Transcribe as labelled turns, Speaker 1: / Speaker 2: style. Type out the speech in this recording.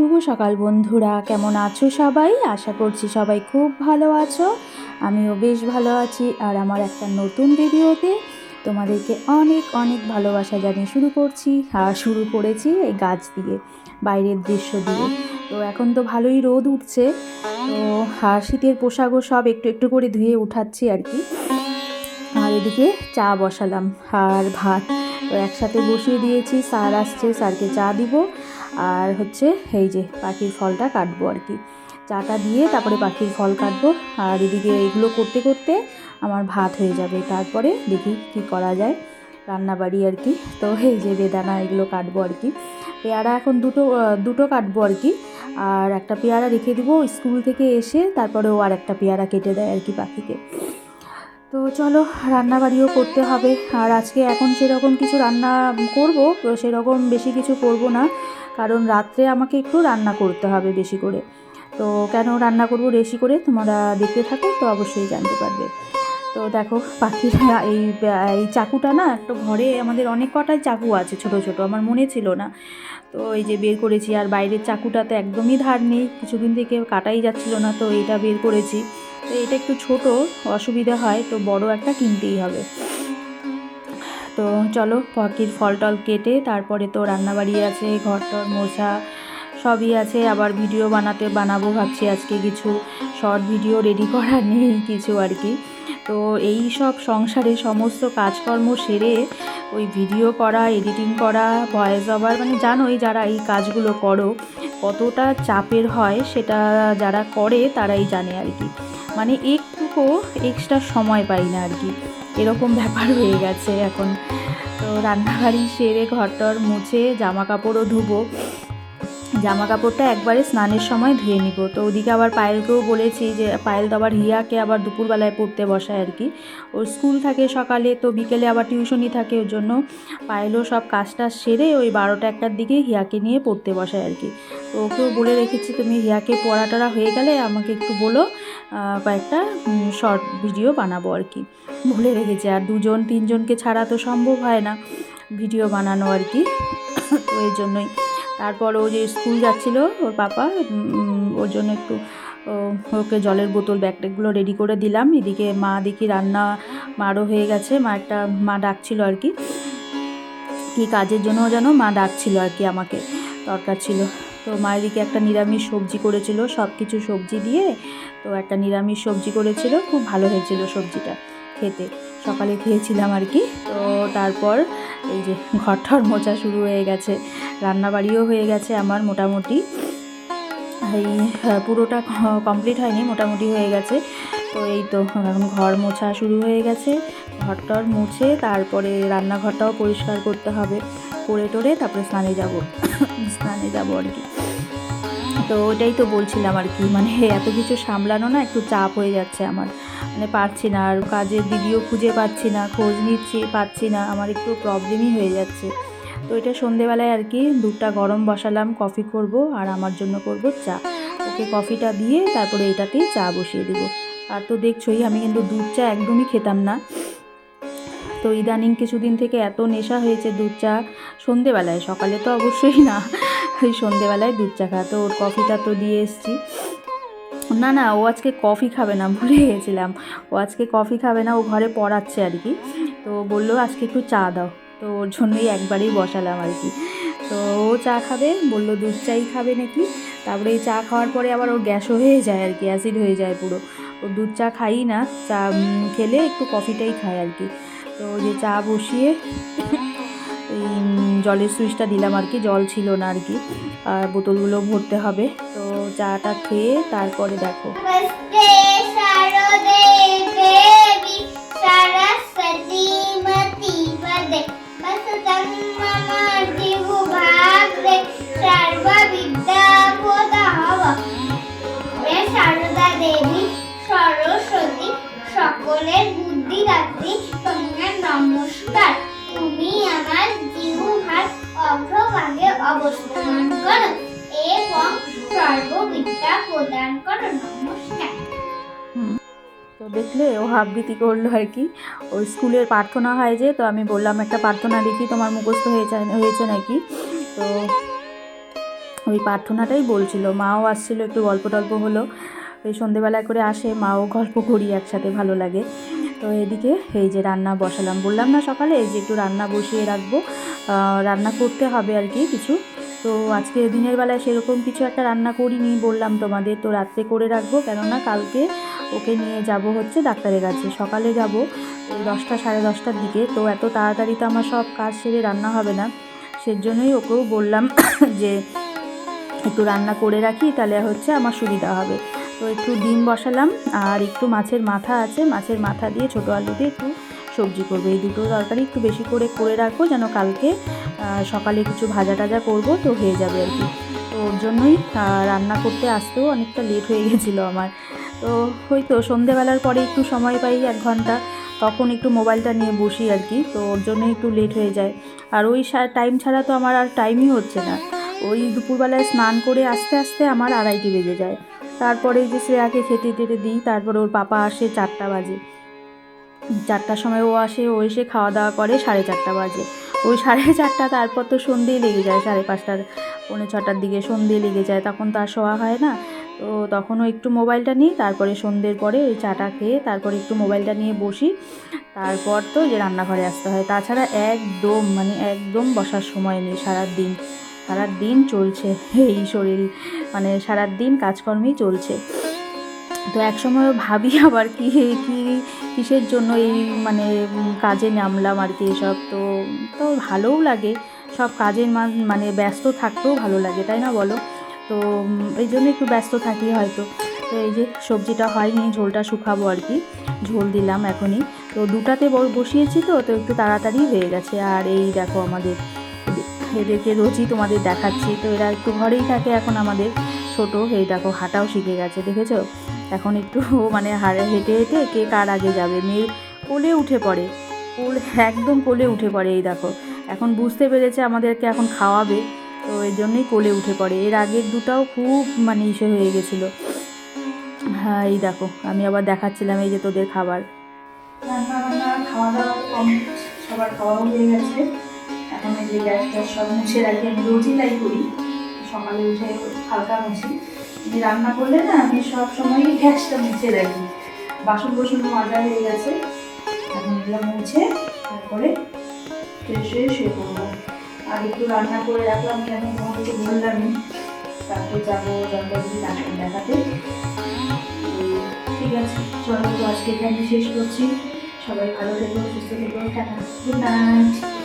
Speaker 1: শুভ সকাল বন্ধুরা, কেমন আছো সবাই? আশা করছি সবাই খুব ভালো আছো। আমিও বেশ ভালো আছি আর আমার একটা নতুন ভিডিওতে তোমাদেরকে অনেক অনেক ভালোবাসা জানিয়ে শুরু করছি আর শুরু করেছি এই গাছ দিয়ে, বাইরের দৃশ্য দিয়ে। তো এখন তো ভালোই রোদ উঠছে, তো আর শীতের পোশাকও সব একটু একটু করে ধুয়ে উঠাচ্ছি আর কি। আর এদিকে চা বসালাম আর ভাত। তো একসাথে বসিয়ে দিয়েছি, স্যার আসছে, স্যারকে চা দিব। আর হচ্ছে এই যে পাখির ফলটা কাটবো আর কি। চাটা দিয়ে তারপরে পাখির ফল কাটবো। আর এদিকে এগুলো করতে করতে আমার ভাত হয়ে যাবে। তারপরে দেখি কি করা যায় রান্নাবাড়ি আর কি। তো এই যে বেদানা এগুলো কাটবো আর কি। পেয়ারা এখন দুটো দুটো কাটবো আর কি। আর একটা পেয়ারা রেখে দিব স্কুল থেকে এসে তারপরে ও আর একটা পেয়ারা কেটে দেয় আর কি পাখিকে। তো চলো রান্না বাড়িও করতে হবে। আর আজকে এখন সেরকম কিছু রান্না করব, তো সেরকম বেশি কিছু করব না। কারণ রাত্রে আমাকে একটু রান্না করতে হবে বেশি করে। তো কেন রান্না করব বেশি করে তোমরা দেখতে থাকো, তো অবশ্যই জানতে পারবে। তো দেখো পাখিরা এই এই চাকুটা না একটু ঘরে আমাদের অনেক কটাই চাকু আছে ছোট ছোট, আমার মনে ছিল না। তো এই যে বের করেছি, আর বাইরের চাকুটা তো একদমই ধার নেই, কিছুদিন থেকে কাটাই যাচ্ছিল না, তো এটা বের করেছি। তো এটা একটু ছোট, অসুবিধা হয়, তো বড় একটা কিনতেই হবে। তো চলো পাখির ফল টল কেটে, তারপরে তো রান্নাবাড়ি আছে ঘর টর মোছা সবই আছে, আবার ভিডিও বানাতে বানাবো ভাবছি আজকে কিছু। শর্ট ভিডিও রেডি করা নেই, কিছু আর কি। তো এই সব সংসারে সমস্ত কাজকর্ম সেরে ওই ভিডিও করা এডিটিং করা ভয়েস ওভার মানে জানোই যারা এই কাজগুলো করো, কতটা চাপের হয় সেটা যারা করে তারাই জানে আর কি। মানে একটুকু এক্সট্রা সময় পাই না আর কি। এরকম ব্যাপার হয়ে গেছে এখন। তো রান্নাবাড়ি সেরে ঘরটর মুছে জামা কাপড়ও ধুবো জামা কাপড়টা একবারে স্নানের সময় ধুয়ে নিব। তো ওদিকে আবার পায়েলকেও বলেছি যে, পায়েল তো আবার হিয়াকে আবার দুপুরবেলায় পড়তে বসায় আর কি। ওর স্কুল থাকে সকালে, তো বিকেলে আবার টিউশনই থাকে ওর জন্য পায়েলও সব কাজটা সেরে ওই বারোটা একটার দিকে হিয়াকে নিয়ে পড়তে বসায় আর কি। তো ওকেও বলে রেখেছি, তুমি হিয়াকে পড়াটারা হয়ে গেলে আমাকে একটু বলো কয়েকটা শর্ট ভিডিও বানাবো আর কি। বলে রেখেছি, আর দুজন, তিনজনকে ছাড়া তো সম্ভব হয় না ভিডিও বানানো আর কি। তো এই জন্যই তারপর ও যে স্কুল যাচ্ছিল, ওর পাপা ওর জন্য একটু ওকে জলের বোতল, ব্যাগ ট্যাগগুলো রেডি করে দিলাম। এদিকে মা দেখি রান্না মারও হয়ে গেছে, মা একটা, মা ডাকছিল আর কি। কি কাজের জন্য যেন মা ডাকছিল আর কি, আমাকে দরকার ছিল। তো মা এদিকে একটা নিরামিষ সবজি করেছিল সব কিছু সবজি দিয়ে, তো একটা নিরামিষ সবজি করেছিল, খুব ভালো হয়েছিল সবজিটা খেতে। সকালে খেয়েছিলাম আর কি, তো তারপর এই যে ঘরঠর মোচা শুরু হয়ে গেছে। রান্নাবাড়িও হয়ে গেছে আমার মোটামুটি। এই আহ, পুরোটা কমপ্লিট হয়নি মোটামুটি হয়ে গেছে। তো এই তো এখন ঘর মোছা শুরু হয়ে গেছে। ঘরটর মুছে তারপরে রান্নাঘরটাও পরিষ্কার করতে হবে। করে টোরে তারপরে স্নানে যাব। স্নানে যাব আর কি। তো ওটাই তো বলছিলাম আর কি মানে এত কিছু সামলানো না একটু চাপ হয়ে যাচ্ছে আমার। মানে পারছি না আর কাজের দিদিও খুঁজে পাচ্ছি না খোঁজ নিচ্ছি পাচ্ছি না আমার একটু প্রবলেমই হয়ে যাচ্ছে। তো এটা সন্ধেবেলায় আর কি দুধটা গরম বসালাম, কফি করব আর আমার জন্য করব চা। ওকে কফিটা দিয়ে তারপরে এটাতেই চা বসিয়ে দেবো। আর তো দেখছোই আমি কিন্তু দুধ চা একদমই খেতাম না। তো ইদানিং কিছুদিন থেকে এত নেশা হয়েছে দুধ চা সন্ধেবেলায়, সকালে তো অবশ্যই না। ওই সন্ধেবেলায় দুধ চা খা তো ওর কফিটা তো দিয়ে এসছি। না না, ও আজকে কফি খাবে না, ভুলে গেছিলাম। ও আজকে কফি খাবে না, ও ঘরে পড়াচ্ছে আর কি। তো বলল, আজকে একটু চা দাও। তো ওর জন্যই একবারেই বসালাম আর কি। তো ও চা খাবে, বলল দুধ চাই খাবে নাকি? তারপরে এই চা খাওয়ার পরে আবার ওর গ্যাসও হয়ে যায় আর কি, অ্যাসিড হয়ে যায় পুরো। ও দুধ চা খাই না, চা খেলে একটু কফিটাই খায় আর কি। তো যে চা বসিয়ে এই জলের সুইচটা দিলাম আর কি, জল ছিল না আর কি। আর বোতলগুলো ভরতে হবে। তো চাটা খেয়ে তারপরে দেখো।
Speaker 2: সরস্বতী সকলের নমস্কার। তুমি আমার অবস্থান করো এবং সর্ববিদ্যা প্রদান করো।
Speaker 1: দেখলে ও আবৃত্তি করল আর কি। ওই স্কুলের প্রার্থনা হয় যে, তো আমি বললাম, একটা প্রার্থনা লিখি, তোমার মুখস্থ হয়েছে হয়েছে নাকি? তো ওই প্রার্থনাটাই বলছিল। মাও আসছিল, একটু গল্প টল্প হলো। ওই সন্ধেবেলা করে আসে, মাও গল্প করি একসাথে, ভালো লাগে। তো এদিকে এই যে রান্না বসালাম। বললাম, না, সকালে এই যে একটু রান্না বসিয়ে রাখব। রান্না করতে হবে আর কি কিছু। তো আজকে দিনের বেলায় সেরকম কিছু একটা রান্না করিনি, বললাম তোমাদের তো রাত্রে করে রাখব। কেননা কালকে ওকে নিয়ে যাব হচ্ছে ডাক্তারের কাছে। সকালে যাব দশটা সাড়ে দশটার দিকে। তো এত তাড়াতাড়ি তো আমার সব কাজ সেরে রান্না হবে না। সেজন্যই ওকেও বললাম যে, একটু রান্না করে রাখি, তাহলে হচ্ছে আমার সুবিধা হবে। তো একটু ডিম বসালাম, আর একটু মাছের মাথা আছে। মাছের মাথা দিয়ে ছোটো আলু দিয়ে একটু সবজি করব। এই দুটো তরকারি একটু বেশি করে করে রাখব যেন কালকে সকালে কিছু ভাজা টাজা করব তো হয়ে যাবে আর কি। তো ওর জন্যই রান্না করতে আসতেও অনেকটা লেট হয়ে গেছিল আমার। তো ওই তো সন্ধেবেলার পরে একটু সময় পাই এক ঘণ্টা, তখন একটু মোবাইলটা নিয়ে বসি আর কি, তো ওর জন্য একটু লেট হয়ে যায়। আর ওই টাইম ছাড়া তো আমার আর টাইমই হচ্ছে না। ওই দুপুরবেলায় স্নান করে আস্তে আস্তে আমার আড়াইটি বেজে যায়। তারপরে যে শ্রেয়াকে খেতে টেতে দিই, তারপরে ওর পাপা আসে চারটা বাজে। চারটার সময় ও আসে, ও এসে খাওয়া দাওয়া করে সাড়ে চারটা বাজে। ওই সাড়ে চারটা, তারপর তো সন্ধেই লেগে যায়, সাড়ে পাঁচটার, পৌনে ছটার দিকে সন্ধে লেগে যায়, তখন তো আর শোয়া হয় না। তো তখনও একটু মোবাইলটা নিই, তারপরে সন্ধ্যের পরে ওই চাটা খেয়ে তারপরে একটু মোবাইলটা নিয়ে বসি। তারপর তো যে রান্নাঘরে আসতে হয়। তাছাড়া একদম মানে একদম বসার সময় নেই সারা দিন সারা দিন চলছে এই শরীর মানে সারা দিন কাজকর্মেই চলছে। তো এক সময় ভাবি আবার কি কি, কিসের জন্য এই মানে কাজে নামলাম আর কি এসব। তো তো ভালোও লাগে। সব কাজের মানে ব্যস্ত থাকতেও ভালো লাগে, তাই না বলো? তো এই জন্য একটু ব্যস্ত থাকি হয়তো। তো এই যে সবজিটা হয়নি, ঝোলটা শুকাবো আর কি। ঝোল দিলাম এখনই। তো দুটাতে বসিয়েছি তো তো একটু তাড়াতাড়ি হয়ে গেছে। আর এই দেখো আমাদের এদেরকে রোজই তোমাদের দেখাচ্ছি। তো এরা একটু ঘরেই থাকে এখন আমাদের ছোট। এই দেখো, হাঁটাও শিখে গেছে, দেখেছ? এখন একটু মানে হাড়ে হেঁটে হেঁটে কে কার আগে যাবে? মেয়ে কোলে উঠে পড়ে। কোলে, একদম কোলে উঠে পড়ে, এই দেখো। এখন বুঝতে পেরেছে আমাদেরকে এখন খাওয়াবে। তো এই জন্যই কোলে উঠে পড়ে। এর আগের দুটাও খুব মানে ইসে হয়ে গেছিল। হ্যাঁ এই দেখো, আমি আবার দেখাচ্ছিলাম এই যে তোদের খাবার। রান্না আমি রান্না করলে না, আমি সব সময়ই গ্যাসটা মুছে রাখি। বাসন কোসন মাজা হয়ে গেছে। এখন এগুলো মুছে, তারপরে ফ্রেশ হয়ে শুয়ে পড়ব। আর একটু রান্না করে রাখলাম কেন তোমাকে বললামই। তারপর যাব জলপাইগুড়ি ডাক্তার দেখাতে। ঠিক আছে, চলো আজকে এখানে শেষ করছি। সবাই ভালো থেকো, সুস্থ থেকো, টাটা। Good night